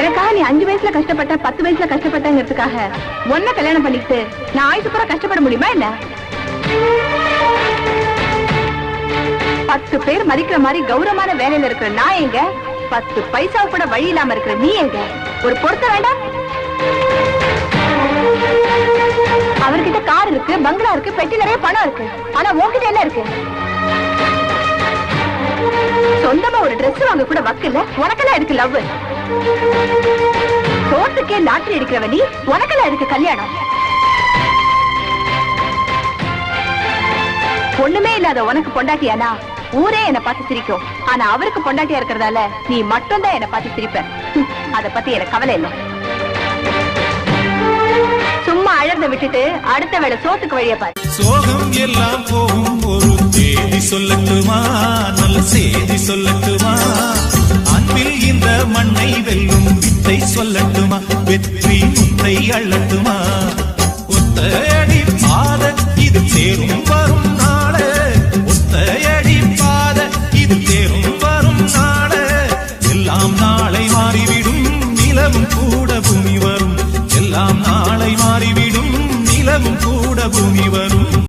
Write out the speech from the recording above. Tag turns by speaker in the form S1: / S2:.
S1: எனக்காக நீ அஞ்சு வயசுல கஷ்டப்பட்ட பத்து வயசுல கஷ்டப்பட்டங்கிறதுக்காக ஒன்ன கல்யாணம் பண்ணிக்கிட்டு நான் ஆயுசு பூரா கஷ்டப்பட முடியுமா என்ன? பத்து பேர் மதிக்கிற மாதிரி கௌரவமான வேலையில இருக்கிற நான் எங்க? பத்து பைசா கூட வழி இல்லாம இருக்கிற நீ எங்க? ஒரு பொருத்த வேண்டாம். அவர்கிட்ட கார் இருக்கு பங்களா இருக்கு பெட்டி நிறைய பணம் இருக்கு. ஆனா உங்ககிட்ட என்ன இருக்கு? சொந்தமா ஒரு ட்ரெஸ் வாங்க கூட வக்கல. உனக்கெல்லாம் இருக்கு லவ் சோத்துக்கே லாட்டரி அடிக்கிறவ நீ உனக்கெல்லாம் இருக்கு கல்யாணம்? ஒண்ணுமே இல்லாத உனக்கு பொண்டாட்டியானா? ஊரே என்ன பார்த்து சிரிக்கும். ஆனா அவருக்கு பொண்டாட்டியா இருக்கிறதால நீ மட்டும் தான் என்ன பார்த்து சிரிப்ப. அத பத்தி எனக்கு கவலை இல்லை. சும்மா அழறத விட்டுட்டு அடுத்த வேலை சோத்துக்கு வழிய பாரு.
S2: சோகம் எல்லாம் போகும் ஒரு தேதி சொல்லட்டுமா? நல்ல செய்தி சொல்லட்டு மண்ணை வெல்லும் வித்தை சொல்லட்டுமா? வெற்றி முத்தை அள்ளட்டுமா? ஒத்தையடி பாத இது தேரும் வரும் நாள. ஒத்தையடி பாத இது தேரும் வரும் நாள. எல்லாம் நாளை மாறிவிடும் நிலவும் கூட பூமி வரும். எல்லாம் நாளை மாறிவிடும் நிலவும் கூட பூமி வரும்.